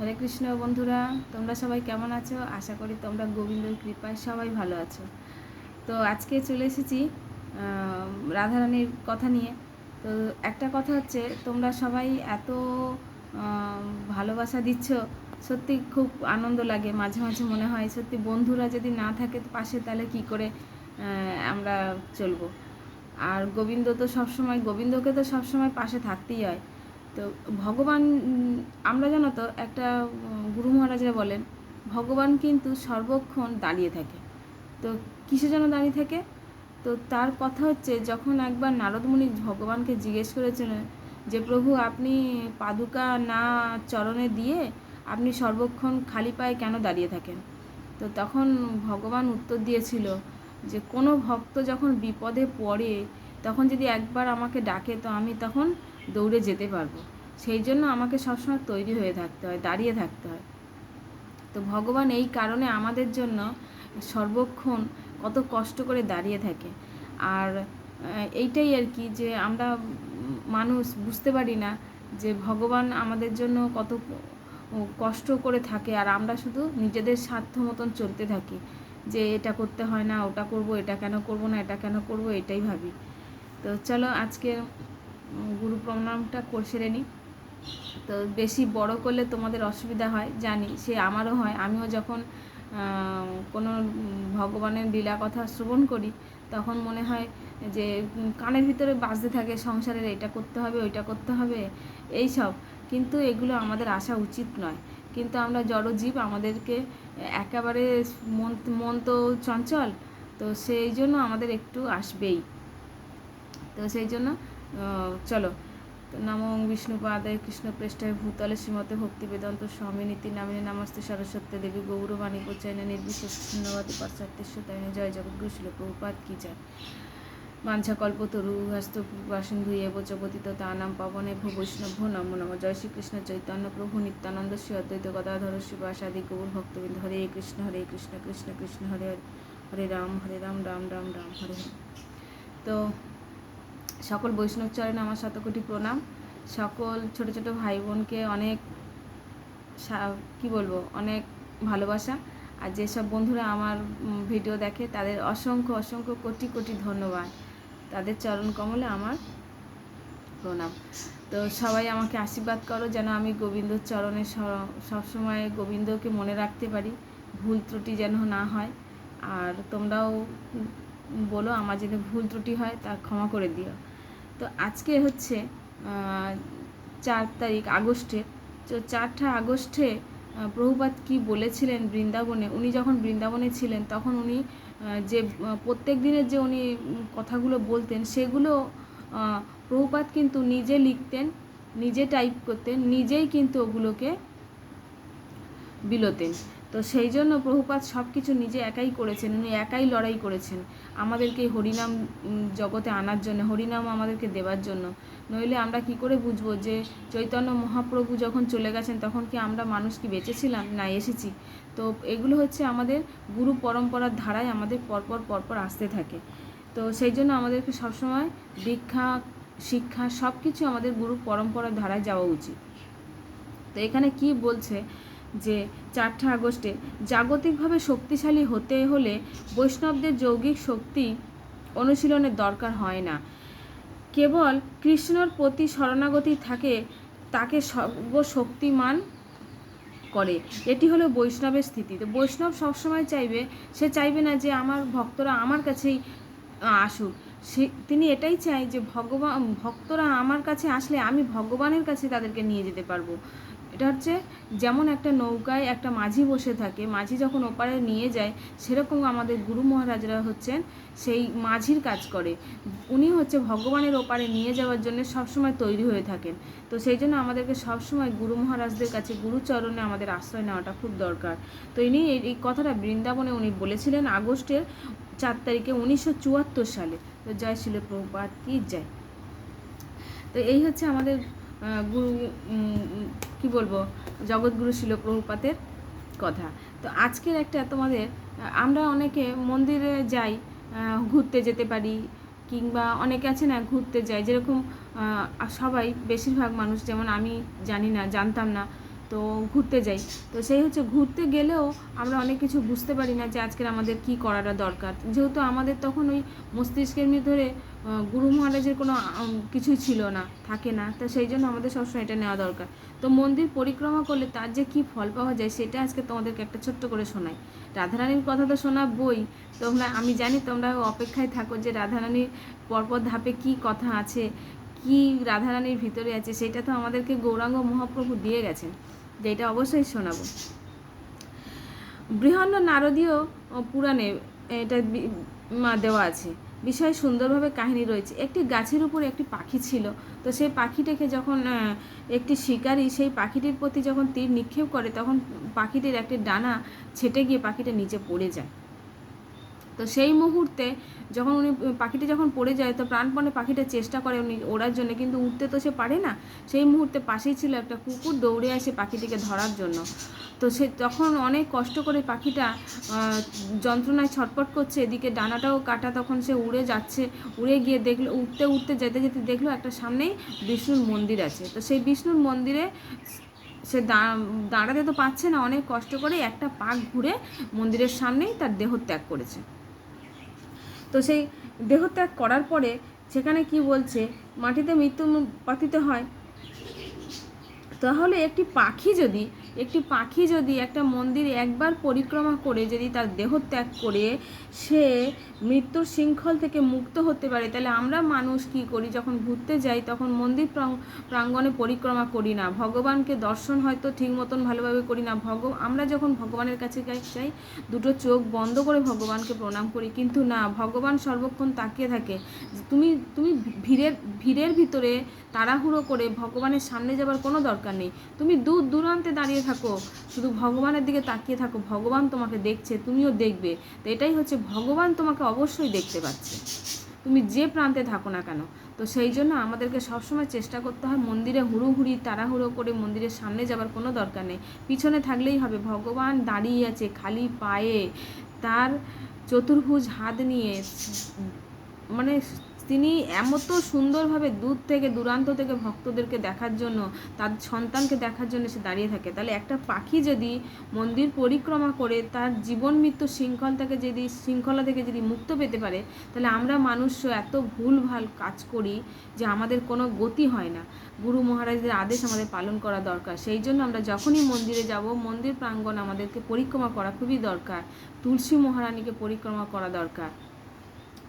হরে কৃষ্ণ বন্ধুরা, তোমরা সবাই কেমন আছো? আশা করি তোমরা গোবিন্দর কৃপায় সবাই ভালো আছো। তো আজকে চলে এসেছি রাধারানীর কথা নিয়ে। তো একটা কথা হচ্ছে, তোমরা সবাই এত ভালোবাসা দিচ্ছ, সত্যি খুব আনন্দ লাগে, মাঝে মাঝে মনে হয় সত্যি বন্ধুরা যদি না থাকে পাশে, তাহলে কি করে আমরা চলবো? আর গোবিন্দ তো সবসময়, গোবিন্দকে তো সবসময় পাশে থাকতেই হয়। তো ভগবান, আমরা জানো তো, একটা গুরু মহারাজরা বলেন, ভগবান কিন্তু সর্বক্ষণ দাঁড়িয়ে থাকে। তো কিসের জন্য দাঁড়িয়ে থাকে? তো তার কথা হচ্ছে, যখন একবার নারদমুনি ভগবানকে জিজ্ঞেস করেছিলেন যে, প্রভু, আপনি পাদুকা না চরণে দিয়ে আপনি সর্বক্ষণ খালি পায়ে কেন দাঁড়িয়ে থাকেন? তো তখন ভগবান উত্তর দিয়েছিল যে, কোনো ভক্ত যখন বিপদে পড়ে, তখন যদি একবার আমাকে ডাকে তো আমি তখন দৌড়ে যেতে পারব। সেই জন্য আমাকে সবসময় তৈরি হয়ে থাকতে হয়, দাঁড়িয়ে থাকতে হয়। তো ভগবান এই কারণে আমাদের জন্য সর্বক্ষণ কত কষ্ট করে দাঁড়িয়ে থাকে। আর এইটাই আর কি যে আমরা মানুষ বুঝতে পারি না যে ভগবান আমাদের জন্য কত কষ্ট করে থাকে আর আমরা শুধু নিজেদের স্বার্থ মতন চলতে থাকি যে এটা করতে হয় না, ওটা করব, এটা কেন করব না, এটা কেন করব, এটাই ভাবি। তো চলো আজকে গুরু প্রণামটা করে সেরে নিই তো বেশি বড় করলে তোমাদের অসুবিধা হয়, জানি, সে আমারও হয়। আমিও যখন কোনো ভগবানের লীলা কথা শ্রবণ করি, তখন মনে হয় যে কানের ভিতরে বাজতে থাকে সংসারের, এটা করতে হবে, ওইটা করতে হবে, এই সব। কিন্তু এগুলো আমাদের আসা উচিত নয়। কিন্তু আমরা জড়জীব, আমাদেরকে একেবারে মন মন তো চঞ্চল, তো সেই জন্য আমাদের একটু আসবেই। তো সেই জন্য চলো। নমো বিষ্ণুপাদায় কৃষ্ণ পৃষ্ঠায় ভূতলে শ্রীমতে ভক্তি বেদান্ত স্বামী নীতি নামিনী নমস্তে সরস্বতী দেবী গৌরবাণী প্রচায়না নির্বিশেষ শূন্যবাদী পাশ্চাত্যস্য তাই জয় জগৎগুরু শিল প্রভুপাত কি যায় মাঞ্ছা কল্পতরু হস্ত বাসিন্ধু এব চ তা নাম পাবনে ভূ বৈষ্ণব নমো নম। জয় শ্রীকৃষ্ণ চৈতন্য প্রভু নিত্যানন্দ শ্রী অদ্বৈত গদাধর শিবাসাদি গৌর ভক্তবৃন্দ। হরে কৃষ্ণ হরে কৃষ্ণ কৃষ্ণ কৃষ্ণ, হরে হরে। হরে রাম হরে রাম রাম রাম রাম হরে। তো সকল বৈষ্ণব চরণে আমার শতকোটি প্রণাম। সকল ছোট ছোট ভাই বোনকে অনেক কি বলব, অনেক ভালোবাসা। আর যেসব বন্ধুরা আমার ভিডিও দেখে, তাদের অসংখ্য অসংখ্য কোটি কোটি ধন্যবাদ। তাদের চরণ কমলে আমার প্রণাম। তো সবাই আমাকে আশীর্বাদ করো যেন আমি গোবিন্দর চরণে সবসময় গোবিন্দকে মনে রাখতে পারি, ভুল ত্রুটি যেন না হয়। আর তোমরাও বলো আমার যদি ভুল ত্রুটি হয় তা ক্ষমা করে দিও। তো আজকে হচ্ছে চার তারিখ আগস্টে। তো চারটা আগস্টে প্রভুপাত কি বলেছিলেন বৃন্দাবনে? উনি যখন বৃন্দাবনে ছিলেন, তখন উনি যে প্রত্যেক দিনের যে উনি কথাগুলো বলতেন, সেগুলো প্রভুপাত কিন্তু নিজে লিখতেন, নিজে টাইপ করতেন, নিজেই কিন্তু ওগুলোকে বিলোতেন। তো সেই জন্য প্রভুপাত সব কিছু নিজে একাই করেছেন, উনি একাই লড়াই করেছেন। আমাদেরকে হরিনাম জগতে আনার জন্য, হরিনাম আমাদেরকে দেওয়ার জন্য। নইলে আমরা কি করে বুঝব যে চৈতন্য মহাপ্রভু যখন চলে গেছেন, তখন কি আমরা মানুষ কি বেঁচেছিলাম? না, এসেছি। তো এগুলো হচ্ছে আমাদের গুরু পরম্পরার ধারায় আমাদের পরপর পরপর আসতে থাকে। তো সেই জন্য আমাদেরকে সবসময় দীক্ষা, শিক্ষা সব কিছু আমাদের গুরু পরম্পরার ধারায় যাওয়া উচিত। তো এখানে কি বলছে? যে চারটা আগস্টে জাগতিকভাবে শক্তিশালী হতে হলে বৈষ্ণবদের যৌগিক শক্তি অনুশীলনের দরকার হয় না। কেবল কৃষ্ণর প্রতি শরণাগতি থাকে, তাকে সর্বশক্তিমান করে। এটি হলো বৈষ্ণবের স্থিতি। তো বৈষ্ণব সবসময় চাইবে, সে চাইবে না যে আমার ভক্তরা আমার কাছেই আসুক। সে, তিনি এটাই চায় যে ভগবান, ভক্তরা আমার কাছে আসলে আমি ভগবানের কাছে তাদেরকে নিয়ে যেতে পারব। এটা হচ্ছে যেমন একটা নৌকায় একটা মাঝি বসে থাকে, মাঝি যখন ওপারে নিয়ে যায়, সেরকম আমাদের গুরু মহারাজরা হচ্ছেন সেই মাঝির কাজ করে। উনি হচ্ছে ভগবানের ওপারে নিয়ে যাওয়ার জন্য সবসময় তৈরি হয়ে থাকেন। তো সেই জন্য আমাদেরকে সবসময় গুরু মহারাজদের কাছে গুরুচরণে আমাদের আশ্রয় নেওয়াটা খুব দরকার। তো ইনি এই কথাটা বৃন্দাবনে উনি বলেছিলেন আগস্টের চার তারিখে উনিশশো চুয়াত্তর সালে। তো জয় শিল প্রভুপাত কি জয়। তো এই হচ্ছে আমাদের গুরু কি বলব, জগৎগুরু শিল প্রভুপাতের কথা। তো আজকের একটা তোমাদের আমরা অনেকে মন্দিরে যাই ঘুরতে যেতে পারি, কিংবা অনেকে আছে না ঘুরতে যায়, যেরকম সবাই বেশিরভাগ মানুষ, যেমন আমি জানি না, জানতাম না তো ঘুরতে যাই। তো সেই হচ্ছে ঘুরতে গেলেও আমরা অনেক কিছু বুঝতে পারি না যে আজকের আমাদের কি করাটা দরকার। যেহেতু আমাদের তখন ওই মস্তিষ্কের ভিতরে গুরু মহারাজের কোনো কিছুই ছিল না, থাকে না। তো সেই জন্য আমাদের সবসময় এটা নেওয়া দরকার। তো মন্দির পরিক্রমা করলে তার যে কি ফল পাওয়া যায় সেটা আজকে তোমাদেরকে একটা ছোট্ট করে শোনাই। রাধারানীর কথা তো শোনা বই তোমরা, আমি জানি তোমরা অপেক্ষায় থাকো যে রাধারানীর পরপর ধাপে কি কথা আছে, কি রাধারানীর ভিতরে আছে, সেটা তো আমাদেরকে গৌরাঙ্গ মহাপ্রভু দিয়ে গেছেন। যেটা অবশ্যই শোনাবো। বৃহন্ন নারদীয় পুরাণে এটা দেওয়া আছে। বিষয় সুন্দরভাবে কাহিনী রয়েছে। একটি গাছের উপরে একটি পাখি ছিল। তো সেই পাখিটাকে যখন একটি শিকারী সেই পাখিটির প্রতি যখন তীর নিক্ষেপ করে, তখন পাখিটির একটি ডানা ছেটে গিয়ে পাখিটা নিচে পড়ে যায়। তো সেই মুহূর্তে যখন উনি পাখিটা যখন পড়ে যায়, তো প্রাণপণে পাখিটা চেষ্টা করে উনি ওড়ার জন্য, কিন্তু উঠতে তো সে পারে না। সেই মুহূর্তে পাশেই ছিল একটা কুকুর দৌড়ে আসে পাখিটিকে ধরার জন্য। তো সে তখন অনেক কষ্ট করে পাখিটা যন্ত্রণায় ছটপট করছে। এদিকে ডানাটাও কাটা, তখন সে উড়ে যাচ্ছে। উড়ে গিয়ে দেখল উঠতে উঠতে যেতে যেতে দেখল একটা সামনেই বিষ্ণুর মন্দির আছে। তো সেই বিষ্ণুর মন্দিরে সে দাঁড়াতে তো পারছে না, অনেক কষ্ট করে একটা পাক ঘুরে মন্দিরের সামনেই তার দেহত্যাগ করেছে। তো সেই দেহত্যাগ করার পরে সেখানে কি বলছে, মাটিতে মৃত্যু পাতিত হয়। তাহলে একটি পাখি যদি একটি পাখি যদি একটা মন্দির একবার পরিক্রমা করে যদি তার দেহ ত্যাগ করে সে মৃত্যুর শৃঙ্খল থেকে মুক্ত হতে পারে, তাহলে আমরা মানুষ কি করি? যখন ঘুরতে যাই তখন মন্দির প্রাং- প্রাঙ্গণে পরিক্রমা করি না। ভগবানকে দর্শন হয়তো ঠিক মতন ভালোভাবে করি না। ভগ, আমরা যখন ভগবানের কাছে যাই দুটো চোখ বন্ধ করে ভগবানকে প্রণাম করি। কিন্তু না, ভগবান সর্বক্ষণ তাকিয়ে থাকে। তুমি তুমি ভিড়ের ভিড়ের ভিতরে তাড়াহুড়ো করে ভগবানের সামনে যাবার কোনো দরকার নেই। তুমি দূর দূরান্তে দাঁড়িয়ে থাকো, শুধু ভগবানের দিকে তাকিয়ে থাকো, ভগবান তোমাকে দেখছে, তুমিও দেখবে। তো এটাই হচ্ছে, ভগবান তোমাকে অবশ্যই দেখতে পাচ্ছে। তুমি যে প্রান্তে থাকো না কেন, তো সেই জন্য আমাদেরকে সবসময় চেষ্টা করতে হয়, মন্দিরে হুড়োহুড়ি, তাড়াহুড়ো করে মন্দিরের সামনে যাবার কোনো দরকার নেই। পিছনে থাকলেই হবে, ভগবান দাঁড়িয়ে আছে, খালি পায়ে। তার চতুর্ভুজ হাত নিয়ে মানে তিনি এমতো সুন্দরভাবে দূর থেকে, দূরান্ত থেকে ভক্তদেরকে দেখার জন্য, তার সন্তানকে দেখার জন্য সে দাঁড়িয়ে থাকে। তাহলে একটা পাখি যদি মন্দির পরিক্রমা করে, তার জীবন মৃত্যু শৃঙ্খল থেকে যদি, শৃঙ্খলা থেকে যদি মুক্ত পেতে পারে, তাহলে আমরা মানুষ এত ভুলভাল কাজ করি যে আমাদের কোনো গতি হয় না। গুরু মহারাজদের আদেশ আমাদের পালন করা দরকার। সেই জন্য আমরা যখনই মন্দিরে যাব, মন্দির প্রাঙ্গণ আমাদেরকে পরিক্রমা করা খুবই দরকার। তুলসী মহারানীকে পরিক্রমা করা দরকার।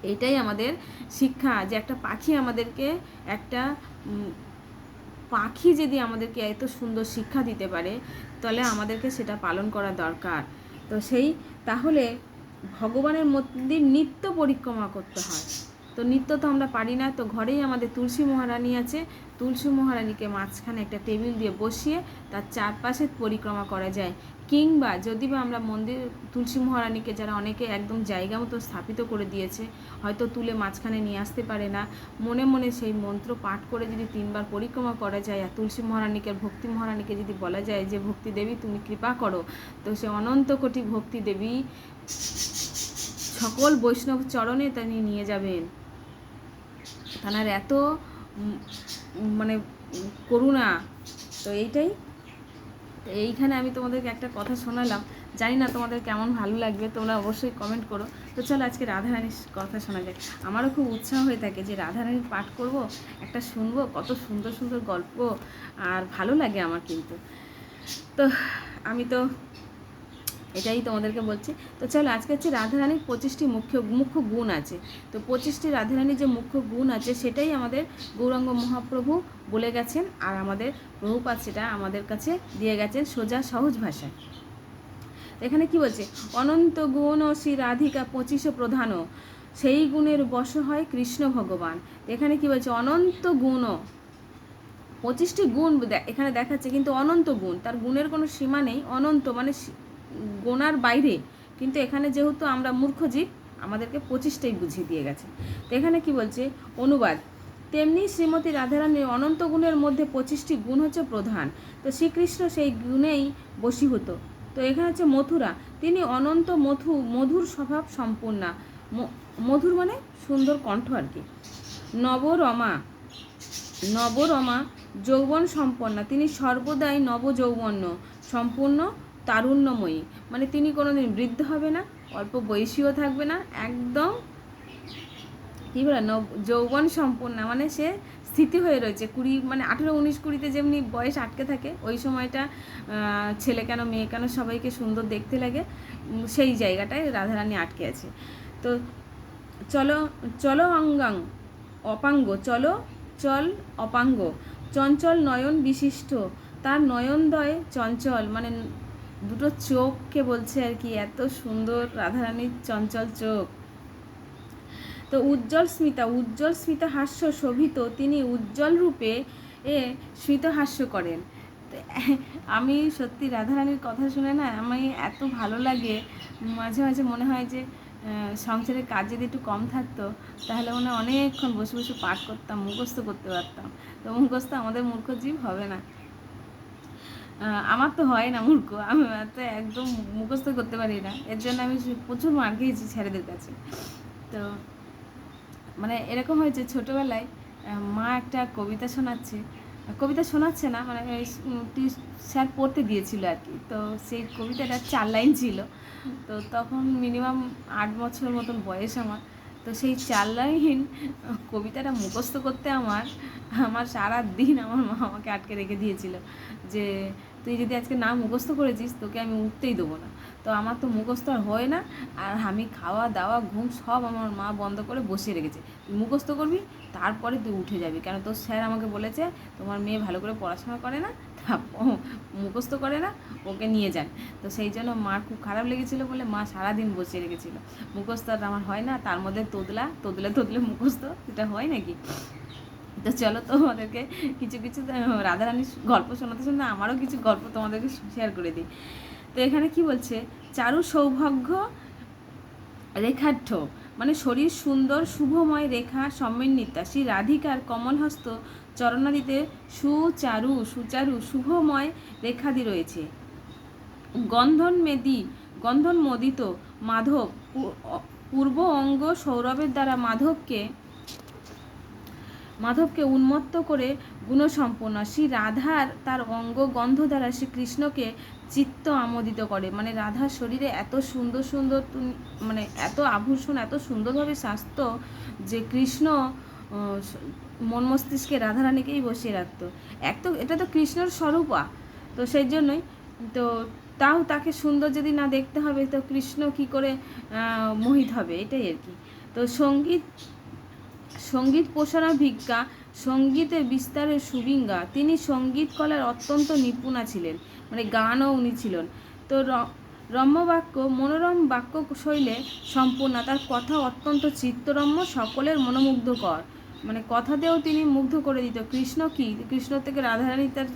এটাই আমাদের শিক্ষা যে একটা পাখি আমাদেরকে একটা পাখি যদি আমাদেরকে এত সুন্দর শিক্ষা দিতে পারে, তাহলে আমাদেরকে সেটা পালন করা দরকার। তো সেই, তাহলে ভগবানের মন্দির নিত্য পরিক্রমা করতে হয়। তো নিত্য তো আমরা পারি না, তো ঘরেই আমাদের তুলসী মহারানী আছে। তুলসী মহারানীকে মাঝখানে একটা টেবিল দিয়ে বসিয়ে তার চারপাশে পরিক্রমা করা যায়। কিংবা যদি বা আমরা মন্দির, তুলসী মহারানীকে যারা অনেকে একদম জায়গা মতো স্থাপিত করে দিয়েছে, হয়তো তুলে মাঝখানে নিয়ে আসতে পারে না। মনে মনে সেই মন্ত্র পাঠ করে যদি তিনবার পরিক্রমা করা যায়, আর তুলসী মহারানীকে, ভক্তি মহারানীকে যদি বলা যায় যে, ভক্তি দেবী, তুমি কৃপা করো। তো সে অনন্ত কোটি ভক্তি দেবী সকল বৈষ্ণব চরণে তিনি নিয়ে যাবেন। তানার এত মানে করুণা। তো এইটাই। এইখানে আমি তোমাদেরকে একটা কথা শোনালাম। জানি না তোমাদের কেমন ভালো লাগবে, তোমরা অবশ্যই কমেন্ট করো। তো চলো আজকে রাধারানীর কথা শোনা যায় আমারও খুব উৎসাহ হয়ে থাকে যে রাধারানীর পাঠ করব, একটা শুনব, কত সুন্দর সুন্দর গল্প। আর ভালো লাগে আমার কিন্তু। তো, আমি তো এটাই তোমাদেরকে বলছি। তো চলো, আজকে হচ্ছে রাধারানীর পঁচিশটি মুখ্য মুখ্য গুণ আছে। তো পঁচিশটি রাধারানীর যে মুখ্য গুণ আছে, সেটাই আমাদের গৌরাঙ্গ মহাপ্রভু বলে গেছেন আর আমাদের প্রভুপাত সেটা আমাদের কাছে দিয়ে গেছেন সোজা, সহজ ভাষায়। এখানে কি বলছে? অনন্ত গুণ ও শ্রী রাধিকা পঁচিশ প্রধানও সেই গুণের বশ হয় কৃষ্ণ ভগবান। এখানে কি বলছে? অনন্ত গুণ পঁচিশটি গুণ এখানে দেখাচ্ছে কিন্তু অনন্ত গুণ, তার গুণের কোনো সীমা নেই। অনন্ত মানে গোনার বাইরে, কিন্তু এখানে যেহেতু আমরা মূর্খ জীব, আমাদেরকে পঁচিশটাই বুঝিয়ে দিয়ে গেছে। তো এখানে কি বলছে? অনুবাদ, তেমনি শ্রীমতী রাধারানীর অনন্ত গুণের মধ্যে পঁচিশটি গুণ হচ্ছে প্রধান। তো শ্রীকৃষ্ণ সেই গুণেই বশীভূত। তো এখানে হচ্ছে মথুরা, তিনি অনন্ত মধু মধুর স্বভাব সম্পূর্ণা মধুর মানে সুন্দর কণ্ঠ আর কি। নবরমা নবরমা যৌবন সম্পন্না। তিনি সর্বদাই নবযৌবন্য, সম্পূর্ণ তারুণ্যময়ী। মানে তিনি কোনোদিন বৃদ্ধ হবে না, অল্প বয়সীও থাকবে না, একদম কী বলে যৌবন সম্পূর্ণ মানে সে স্থিতি হয়ে রয়েছে। কুড়ি মানে আঠেরো, উনিশ, কুড়িতে যেমনি বয়স আটকে থাকে, ওই সময়টা ছেলে কেন, মেয়ে কেন সবাইকে সুন্দর দেখতে লাগে সেই জায়গাটায় রাধারানী আটকে আছে। তো চলো চলো অঙ্গাং, অপাঙ্গ, চলো, চল অপাঙ্গ, চঞ্চল নয়ন বিশিষ্ট, তার নয়নদয় চঞ্চল মানে দুটো চোখকে বলছে আর কি, এত সুন্দর রাধারানীর চঞ্চল চোখ। তো উজ্জ্বল স্মিতা উজ্জ্বল স্মিতা হাস্য শোভিত, তিনি উজ্জ্বল রূপে এ স্মিত হাস্য করেন। আমি সত্যি রাধারানীর কথা শুনে না, আমি এত ভালো লাগে, মাঝে মাঝে মনে হয় যে সংসারের কাজ যদি একটু কম থাকতো, তাহলে মনে অনেকক্ষণ বসে বসে পাঠ করতাম, মুখস্থ করতে পারতাম। তো মুখস্থ আমাদের মূর্খ জীব হবে না। আমার তো হয় না, মূর্খ। আমি তো একদম মুখস্থ করতে পারি না। এর জন্য আমি প্রচুর মার খেয়েছি ছেলেদের কাছে। তো মানে এরকম হয়েছে ছোটোবেলায় মা একটা কবিতা শোনাচ্ছে। কবিতা শোনাচ্ছে না মানে স্যার পড়তে দিয়েছিল আর কি। তো সেই কবিতাটা চার লাইন ছিল। তো তখন মিনিমাম আট বছর মতন বয়স আমার। তো সেই চার লাইন কবিতাটা মুখস্থ করতে আমার আমার সারা দিন আমার মা আমাকে আটকে রেখে দিয়েছিল যে, তুই যদি আজকে না মুখস্থ করেছিস, তোকে আমি উঠতেই দেবো না। তো আমার তো মুখস্থ আর হয় না, আর আমি খাওয়া দাওয়া, ঘুম সব আমার মা বন্ধ করে বসিয়ে রেখেছে। তুই মুখস্থ করবি, তারপরে তুই উঠে যাবি। কেন তোর স্যার আমাকে বলেছে, তোমার মেয়ে ভালো করে পড়াশোনা করে না ও মুখস্থ করে না, ওকে নিয়ে যান। তো সেই জন্য মার খুব খারাপ লেগেছিলো বলে মা সারাদিন বসিয়ে রেখেছিল। মুখস্থ আর আমার হয় না, তার মধ্যে তোদলা তোদলে তোদলে মুখস্থ, এটা হয় নাকি? তো চলো তোমাদেরকে কিছু কিছু রাধারানীর গল্প শোনাতে শোনাতে আমারও কিছু গল্প তোমাদেরকে শেয়ার করে দিই। তো এখানে কি বলছে? চারু সৌভাগ্য রেখাঢ্য মানে শরীর সুন্দর, শুভময় রেখা, সমন্বিতা, শ্রী রাধিকার, কমলহস্ত চরণাদিতে সুচারু সুচারু শুভময় রেখাদি রয়েছে। গন্ধন মেদি গন্ধন মদিত মাধব পূর্ব অঙ্গ সৌরভের দ্বারা মাধবকে মাধবকে উন্মত্ত করে গুণসম্পন্ন। শ্রী রাধার তার অঙ্গ গন্ধ দ্বারা শ্রী কৃষ্ণকে চিত্ত আমোদিত করে। মানে রাধার শরীরে এত সুন্দর সুন্দর মানে এত আভূষণ, এত সুন্দরভাবে স্বাস্থ্য যে কৃষ্ণ মন মস্তিষ্কে রাধারানীকেই বসিয়ে রাখতো। এক তো এটা তো কৃষ্ণর স্বরূপা, তো সেই জন্যই তো তাও তাকে সুন্দর যদি না দেখতে হবে, তো কৃষ্ণ কি করে মোহিত হবে? এটাই আর কি। তো সংগীত সংগীত পোষণা ভিজ্ঞা সঙ্গীতের বিস্তারের সুবিঙ্গা, তিনি সংগীত কলার অত্যন্ত নিপুণা ছিলেন মানে গানও উনি ছিলেন। তো রম্যবাক্য, মনোরম বাক্য শৈলে সম্পূর্ণ, তার কথা অত্যন্ত চিত্তরম্য, সকলের মনোমুগ্ধকর। মানে কথাতেও তিনি মুগ্ধ করে দিত। কৃষ্ণ কি? কৃষ্ণ থেকে রাধারানী তার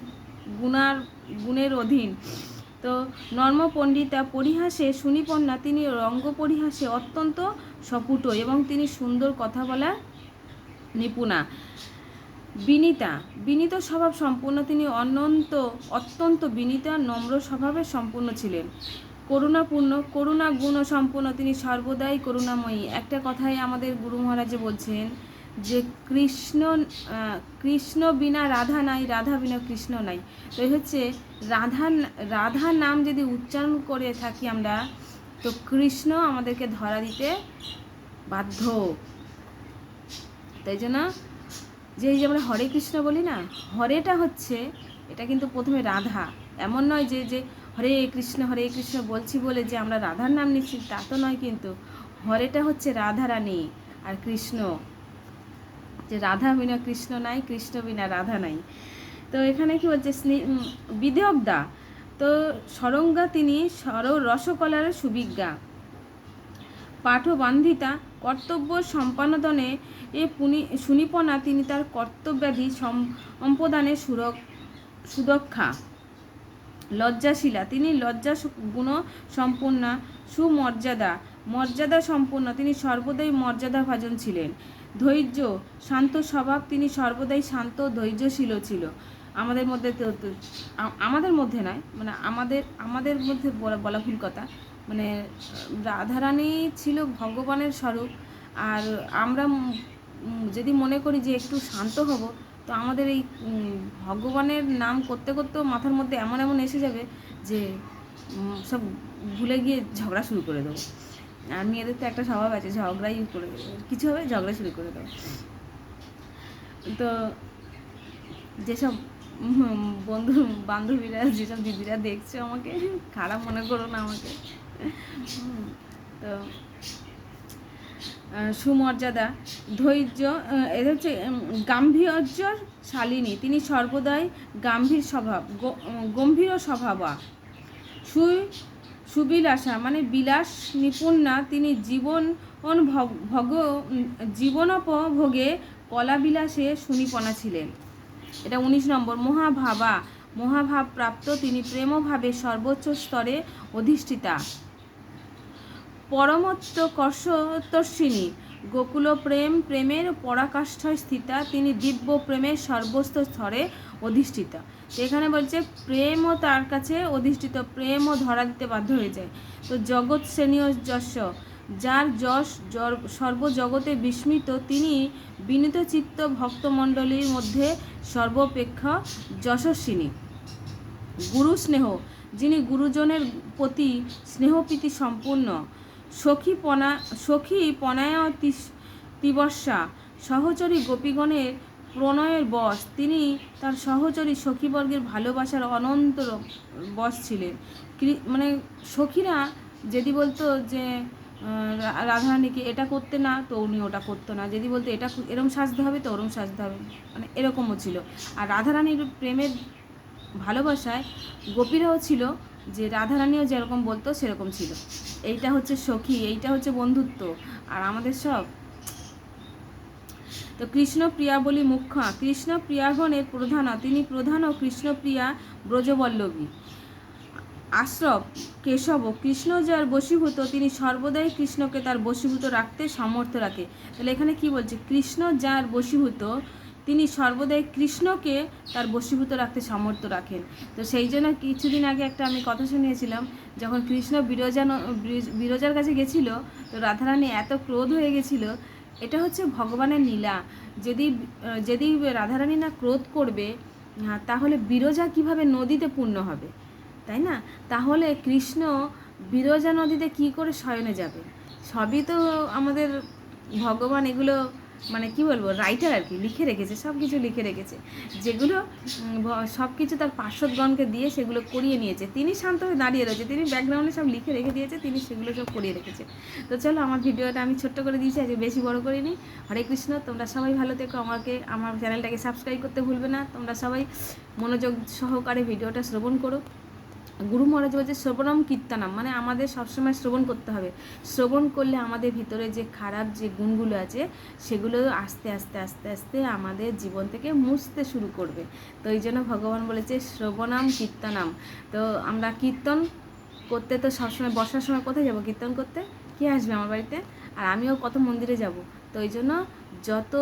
গুণার, গুণের অধীন। তো নর্ম পণ্ডিতা পরিহাসে সুনিপন্না তিনি রঙ্গ পরিহাসে অত্যন্ত সপুট এবং তিনি সুন্দর কথা বলার নিপুণা। বিনীতা, বিনীত স্বভাব সম্পূর্ণ তিনি অনন্ত, অত্যন্ত বিনীতা নম্র স্বভাবে সম্পূর্ণ ছিলেন। করুণাপূর্ণ করুণা গুণ সম্পূর্ণ তিনি সর্বদাই করুণাময়ী। একটা কথাই আমাদের গুরু মহারাজে বলছেন যে কৃষ্ণ কৃষ্ণ বিনা রাধা নাই, রাধা বিনা কৃষ্ণ নাই। তো হচ্ছে রাধা রাধা নাম যদি উচ্চারণ করে থাকি আমরা, তো কৃষ্ণ আমাদেরকে ধরা দিতে বাধ্য। তাই জন্য যে যে আমরা হরে কৃষ্ণ বলি না, হরেটা হচ্ছে, এটা কিন্তু প্রথমে রাধা। এমন নয় যে যে হরে কৃষ্ণ হরে কৃষ্ণ বলছি বলে যে আমরা রাধার নাম নিচ্ছি, তা তো নয় কিন্তু হরেটা হচ্ছে রাধা রানী আর কৃষ্ণ। যে রাধা বিনা কৃষ্ণ নাই কৃষ্ণ বিনা রাধা নাই। তো এখানে কি স্নি- উম, তো সরঙ্গা তিনি সর রসকলার সুবিজ্ঞা। পাঠবান্ধিতা কর্তব্য সম্পাদনে এ পুনি সুনিপনা তিনি তার কর্তব্যাধি সম- সম্পাদনে সুরক সুদক্ষা। লজ্জাশীলা তিনি লজ্জা গুণ সম্পূর্ণা সুমর্যাদা। মর্যাদা সম্পন্ন তিনি সর্বদাই মর্যাদা ভাজন ছিলেন। ধৈর্য, শান্ত স্বভাব তিনি সর্বদাই শান্ত ধৈর্যশীল ছিল। আমাদের মধ্যে আমাদের মধ্যে নয় মানে আমাদের আমাদের মধ্যে বলা ভুল কথা। মানে রাধারানী ছিল ভগবানের স্বরূপ। আর আমরা যদি মনে করি যে একটু শান্ত হব, তো আমাদের এই ভগবানের নাম করতে করতেও মাথার মধ্যে এমন এমন এসে যাবে যে সব ভুলে গিয়ে ঝগড়া শুরু করে দেবো। আর মেয়েদের তো একটা স্বভাব আছে ঝগড়াই করে কিছু হবে, ঝগড়া শুরু করে দেবো। তো যেসব বন্ধু, বান্ধবীরা, যেসব দিদিরা দেখছে আমাকে, খারাপ মনে করো না আমাকে। তো সুমর্যাদা, ধৈর্য এদের হচ্ছে গাম্ভীর্যর শালিনী। তিনি সর্বদাই গাম্ভীর স্বভাব গম্ভীর স্বভাবা। সু সুবিলাসা মানে বিলাস নিপুণা তিনি জীবন ভগ- ভোগে, জীবনোপভোগে কলাবিলাসে সুনিপনা ছিলেন। এটা উনিশ নম্বর, মহাভাবা। মহাভাব প্রাপ্ত তিনি প্রেমভাবে সর্বোচ্চ স্তরে অধিষ্ঠিতা। পরমত্ব কর্ষতর্ষিনী গোকুল প্রেম প্রেমের পরাকাষ্ঠায় স্থিতা, তিনি দিব্য প্রেমের সর্বস্ত স্তরে অধিষ্ঠিতা। এখানে বলছে, প্রেমও তার কাছে অধিষ্ঠিত, প্রেমও ধরা দিতে বাধ্য হয়ে যায়। তো জগৎ শ্রেণীয় যশ যার যশ সর্বজগতে বিস্মিত, তিনি বিনীত চিত্ত ভক্তমণ্ডলীর মধ্যে সর্বাপেক্ষা যশস্বিনী। গুরু স্নেহ যিনি গুরুজনের প্রতি স্নেহপ্রীতি সম্পূর্ণ সখী পনা সখী পনায় তিবস্যা সহচরী গোপীগণের প্রণয়ের বশ। তিনি তার সহচরী সখীবর্গের ভালোবাসার অনন্ত বশ ছিলেন। মানে সখীরা যদি বলতো যে রাধারানীকে এটা করতে না, তো উনি ওটা করতো না। যদি বলতো এটা এরম সাজতে হবে, তো ওরম সাজতে হবে। মানে এরকমও ছিল। আর রাধারানীর প্রেমের ভালোবাসায় গোপীরাও ছিল যে রাধারানীও যেরকম বলতো, সেরকম ছিল। এইটা হচ্ছে সখী, এইটা হচ্ছে বন্ধুত্ব, আর আমাদের সব। তো কৃষ্ণ প্রিয়া বলি মুখ্য। কৃষ্ণ প্রিয়াগণের প্রধান, তিনি প্রধান ও কৃষ্ণপ্রিয়া ব্রজবল্লভী। আশ্রব, কেশব কৃষ্ণ যার বশীভূত, তিনি সর্বদাই কৃষ্ণকে তার বশীভূত রাখতে সামর্থ্য রাখে। তাহলে এখানে কি বলছে? কৃষ্ণ যার বশীভূত তিনি সর্বদাই কৃষ্ণকে তার বশীভূত রাখতে সামর্থ্য রাখেন। তো সেই জন্য কিছুদিন আগে একটা আমি কথা শুনিয়েছিলাম, যখন কৃষ্ণ বিরজা ন- বির- বিরজার কাছে গেছিল, তো রাধারানী এত ক্রোধ হয়ে গেছিল, এটা হচ্ছে ভগবানের নীলা যদি যদি রাধারানী না ক্রোধ করবে তাহলে বিরজা কীভাবে নদীতে পূর্ণ হবে? তাই না? তাহলে কৃষ্ণ বিরজা নদীতে কি করে শয়নে যাবে? সবই তো আমাদের ভগবান, এগুলো মানে কি বলব রাইটার আর কি, লিখে রেখেছে সব কিছু লিখে রেখেছে। যেগুলো সব কিছু তার পার্শ্বদগণকে দিয়ে সেগুলো করিয়ে নিয়েছে। তিনি শান্ত হয়ে দাঁড়িয়ে রয়েছে, তিনি ব্যাকগ্রাউন্ডে সব লিখে রেখে দিয়েছে, তিনি সেগুলো সব করিয়ে রেখেছে। তো চলো, আমার ভিডিওটা আমি ছোট্ট করে দিয়েছি, আজকে বেশি বড় করিনি। হরে কৃষ্ণ, তোমরা সবাই ভালো থেকো, আমাকে, আমার চ্যানেলটাকে সাবস্ক্রাইব করতে ভুলবে না। তোমরা সবাই মনোযোগ সহকারে ভিডিওটা শ্রবণ করো। গুরু মহারাজ বলছে, শ্রবণম কীর্তনম মানে আমাদের সবসময় শ্রবণ করতে হবে। শ্রবণ করলে আমাদের ভিতরে যে খারাপ যে গুণগুলো আছে, সেগুলো আস্তে আস্তে আস্তে আস্তে আমাদের জীবন থেকে মুছতে শুরু করবে। তো এই জন্য ভগবান বলেছে, শ্রবণাম কীর্তনাম তো আমরা কীর্তন করতে তো সবসময় বর্ষার সময় কোথায় যাব? কীর্তন করতে? কে আসবে আমার বাড়িতে? আর আমিও কত মন্দিরে যাব? তো এই জন্য যত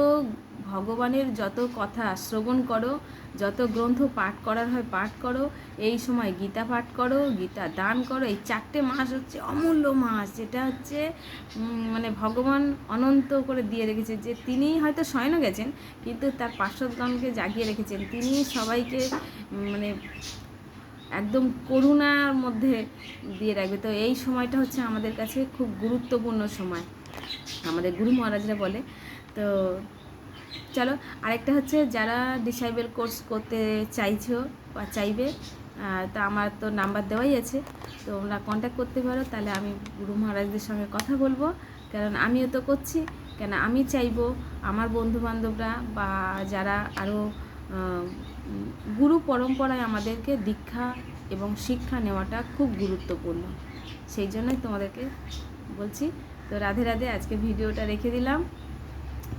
ভগবানের যত কথা শ্রবণ করো যত গ্রন্থ পাঠ করার হয় পাঠ করো, এই সময় গীতা পাঠ করো, গীতা দান করো, এই চারটে মাস হচ্ছে অমূল্য মাস, যেটা হচ্ছে মানে ভগবান অনন্ত করে দিয়ে রেখেছে যে তিনি হয়তো শয়নও গেছেন, কিন্তু তার পার্শ্বদগণকে জাগিয়ে রেখেছেন। তিনি সবাইকে মানে একদম করুণার মধ্যে দিয়ে রাখবে। তো এই সময়টা হচ্ছে আমাদের কাছে খুব গুরুত্বপূর্ণ সময়। আমাদের গুরু মহারাজরা বলে, তো চলো, আরেকটা হচ্ছে যারা ডিসাইবেল কোর্স করতে চাইছো বা চাইবে তা আমার তো নাম্বার দেওয়াই আছে তো তোমরা কন্ট্যাক্ট করতে পারো, তাহলে আমি গুরু মহারাজদের সঙ্গে কথা বলব। কারণ আমিও তো করছি, কেন আমি চাইব, আমার বন্ধু বান্ধবরা বা যারা আরও গুরু পরম্পরায় আমাদেরকে দীক্ষা এবং শিক্ষা নেওয়াটা খুব গুরুত্বপূর্ণ। সেই জন্যই তোমাদেরকে বলছি। তো রাধে রাধে, আজকে ভিডিওটা রেখে দিলাম।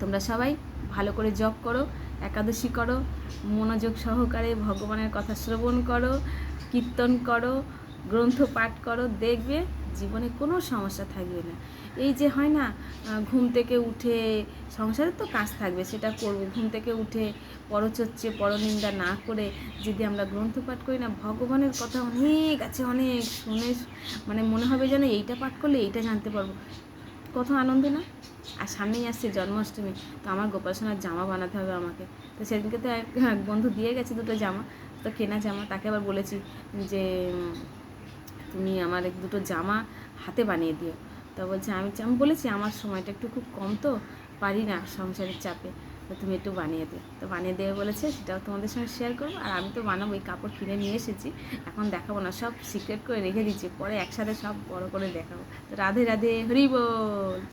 তোমরা সবাই ভালো করে জপ করো, একাদশী করো, মনোযোগ সহকারে ভগবানের কথা শ্রবণ করো, কীর্তন করো, গ্রন্থ পাঠ করো, দেখবে জীবনে কোনো সমস্যা থাকবে না। এই যে হয় না ঘুম থেকে উঠে সংসারের তো কাজ থাকবে, সেটা করব। ঘুম থেকে উঠে পরচর্চে, পরনিন্দা না করে যদি আমরা গ্রন্থ পাঠ করি না, ভগবানের কথা অনেক আছে, অনেক শুনে মানে মনে হবে যেন এইটা পাঠ করলে এইটা জানতে পারব। কত আনন্দ না? আর সামনেই আসছে জন্মাষ্টমী, তো আমার গোপাল সোনার জামা বানাতে হবে আমাকে। তো সেদিনকে তো এক বন্ধু দিয়ে গেছে দুটো জামা, তো কেনা জামা, তাকে আবার বলেছি যে, তুমি আমার এক দুটো জামা হাতে বানিয়ে দিও। তো বলছে, আমি আমি বলেছি, আমার সময়টা একটু খুব কম তো, পারি না সংসারের চাপে, তো তুমি একটু বানিয়ে দিও। তো বানিয়ে দেবে বলেছে, সেটাও তোমাদের সঙ্গে শেয়ার করব। আর আমি তো বানাবো, এই কাপড় কিনে নিয়ে এসেছি, এখন দেখাবো না, সব সিক্রেট করে রেখে দিচ্ছি, পরে একসাথে সব বড় করে দেখাবো। তো রাধে রাধে, হরি বল।